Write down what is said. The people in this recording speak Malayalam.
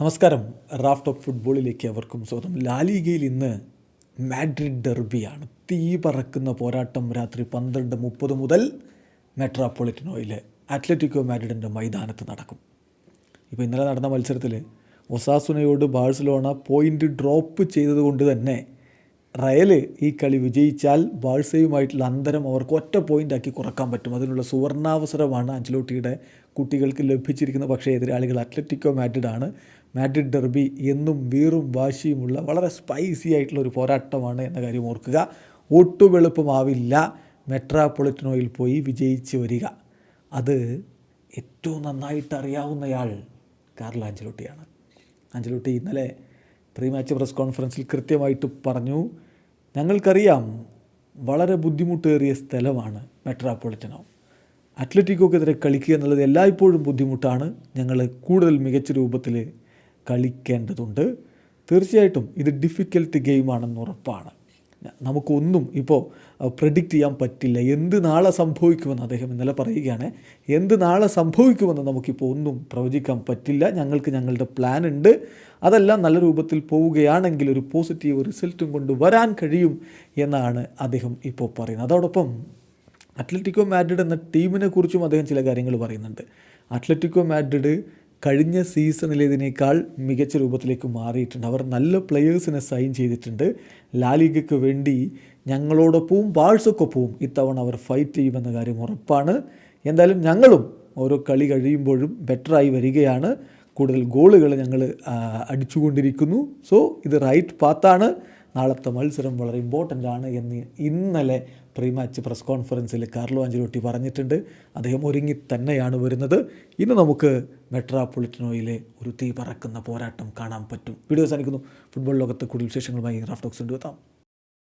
നമസ്കാരം. റാഫ് ടോപ്പ് ഫുട്ബോളിലേക്ക് അവർക്കും സ്വാഗതം. ലാലിഗയിൽ ഇന്ന് മാഡ്രിഡ് ഡെർബിയാണ്. തീ പറക്കുന്ന പോരാട്ടം രാത്രി പന്ത്രണ്ട് മുപ്പത് മുതൽ മെട്രോപൊളിറ്റനോയിലെ അത്ലറ്റിക്കോ മാഡ്രിഡിന്റെ മൈതാനത്ത് നടക്കും. ഇപ്പോൾ ഇന്നലെ നടന്ന മത്സരത്തിൽ ഒസാസുനയോട് ബാഴ്സലോണ പോയിന്റ് ഡ്രോപ്പ് ചെയ്തതുകൊണ്ട് തന്നെ റയൽ ഈ കളി വിജയിച്ചാൽ ബാഴ്സയുമായിട്ടുള്ള അന്തരം അവർക്ക് ഒറ്റ പോയിന്റാക്കി കുറയ്ക്കാൻ പറ്റും. അതിനുള്ള സുവർണാവസരമാണ് അഞ്ചലോട്ടിയുടെ കുട്ടികൾക്ക് ലഭിച്ചിരിക്കുന്നത്. പക്ഷേ എതിരാളികൾ അത്ലറ്റിക്കോ മാഡ്രിഡാണ്. മാഡ്രിഡ് ഡെർബി എന്നും വീറും വാശിയുമുള്ള വളരെ സ്പൈസി ആയിട്ടുള്ള ഒരു പോരാട്ടമാണ് എന്ന കാര്യം ഓർക്കുക. ഒട്ടും എളുപ്പമാവില്ല. മെട്രാപൊളിറ്റനോയിൽ പോയി വിജയിച്ച് വരിക. അത് ഏറ്റവും നന്നായിട്ട് അറിയാവുന്നയാൾ കാർലോ ആഞ്ചലോട്ടിയാണ് ആഞ്ചലോട്ടി ഇന്നലെ പ്രീ മാച്ച് പ്രസ് കോൺഫറൻസിൽ കൃത്യമായിട്ട് പറഞ്ഞു. ഞങ്ങൾക്കറിയാം വളരെ ബുദ്ധിമുട്ടേറിയ സ്ഥലമാണ് മെട്രോപൊളിറ്റനോ അത്ലറ്റിക്കോക്കെതിരെ കളിക്കുക എന്നുള്ളത് എല്ലായ്പ്പോഴും ബുദ്ധിമുട്ടാണ്. ഞങ്ങൾ കൂടുതൽ മികച്ച രൂപത്തിൽ കളിക്കേണ്ടതുണ്ട്. തീർച്ചയായിട്ടും ഇത് ഡിഫിക്കൽട്ട് ഗെയിമാണെന്ന് ഉറപ്പാണ്. നമുക്കൊന്നും ഇപ്പോൾ പ്രഡിക്റ്റ് ചെയ്യാൻ പറ്റില്ല. എന്ത് നാളെ സംഭവിക്കുമെന്ന് അദ്ദേഹം ഇന്നലെ പറയുകയാണ്. എന്ത് നാളെ സംഭവിക്കുമെന്ന് നമുക്കിപ്പോൾ ഒന്നും പ്രവചിക്കാൻ പറ്റില്ല. ഞങ്ങൾക്ക് ഞങ്ങളുടെ പ്ലാൻ ഉണ്ട്. അതെല്ലാം നല്ല രൂപത്തിൽ പോവുകയാണെങ്കിൽ ഒരു പോസിറ്റീവ് റിസൾട്ടും കൊണ്ട് വരാൻ കഴിയും എന്നാണ് അദ്ദേഹം ഇപ്പോൾ പറയുന്നത്. അതോടൊപ്പം അത്ലറ്റിക്കോ മാഡ്രിഡ് എന്ന ടീമിനെ കുറിച്ചും അദ്ദേഹം ചില കാര്യങ്ങൾ പറയുന്നുണ്ട്. അത്ലറ്റിക്കോ മാഡ്രിഡ് കഴിഞ്ഞ സീസണിലേതിനേക്കാൾ മികച്ച രൂപത്തിലേക്ക് മാറിയിട്ടുണ്ട്. അവർ നല്ല പ്ലെയേഴ്സിനെ സൈൻ ചെയ്തിട്ടുണ്ട്. ലാലിഗയ്ക്ക് വേണ്ടി ഞങ്ങളോടൊപ്പവും ബാഴ്സക്കൊപ്പവും ഇത്തവണ അവർ ഫൈറ്റ് ചെയ്യുമെന്ന കാര്യം ഉറപ്പാണ്. എന്തായാലും ഞങ്ങളും ഓരോ കളി കഴിയുമ്പോഴും ബെറ്ററായി വരികയാണ്. കൂടുതൽ ഗോളുകൾ ഞങ്ങൾ അടിച്ചുകൊണ്ടിരിക്കുന്നു. സോ ഇത് റൈറ്റ് പാത്താണ് നാളത്തെ മത്സരം വളരെ ഇമ്പോർട്ടന്റ് ആണ് എന്ന് ഇന്നലെ പ്രീ മാച്ച് പ്രസ് കോൺഫറൻസിൽ കാർലോ ആഞ്ചലോട്ടി പറഞ്ഞിട്ടുണ്ട്. അദ്ദേഹം ഒരുങ്ങി തന്നെയാണ് വരുന്നത്. ഇന്ന് നമുക്ക് മെട്രാപൊളിറ്റനോയിലെ ഒരു തീ പറക്കുന്ന പോരാട്ടം കാണാൻ പറ്റും. വീഡിയോ സാധിക്കുന്നു ഫുട്ബോൾ ലോകത്ത് കൂടുതൽ വിശേഷങ്ങളുമായി റാഫ്റ്റോക്സ് കൊണ്ടുവെത്താം.